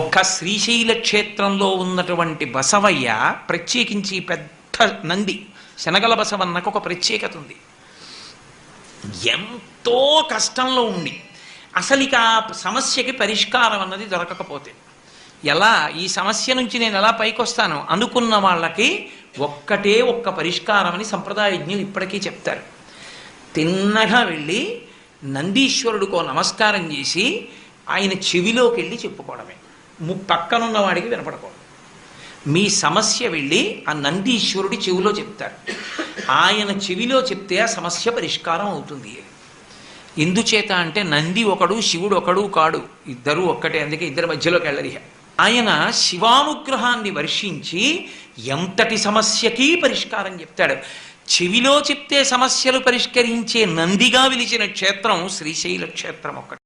ఒక్క శ్రీశైల క్షేత్రంలో ఉన్నటువంటి బసవయ్య ప్రత్యేకించి పెద్ద నంది శనగల బసవన్నకు ఒక ప్రత్యేకత ఉంది. ఎంతో కష్టంలో ఉండి అసలు ఇక ఆ సమస్యకి పరిష్కారం అన్నది దొరకకపోతే. ఎలా? ఈ సమస్య నుంచి నేను ఎలా పైకొస్తాను? అనుకున్న వాళ్ళకి ఒక్కటే ఒక్క పరిష్కారం అని సంప్రదాయజ్ఞులు ఇప్పటికీ చెప్తారు. తిన్నగా వెళ్ళి నందీశ్వరుడికో నమస్కారం చేసి ఆయన చెవిలోకి వెళ్ళి చెప్పుకోవడమే. పక్కనున్న వాడికి వినపడకూడదు. మీ సమస్య వెళ్ళి ఆ నందీశ్వరుడి చెవిలో చెప్తారు. ఆయన చెవిలో చెప్తే ఆ సమస్య పరిష్కారం అవుతుంది. ఎందుచేత అంటే నంది ఒకడు శివుడు ఒకడు కాడు. ఇద్దరు ఒక్కటే అందుకే ఇద్దరి మధ్యలోకి వెళ్ళరిహ ఆయన శివానుగ్రహాన్ని వర్షించి ఎంతటి సమస్యకి పరిష్కారం చెప్తాడు. చెవిలో చెప్తే సమస్యలు పరిష్కరించే నందిగా విలిచిన క్షేత్రం శ్రీశైల క్షేత్రం ఒక్కటి.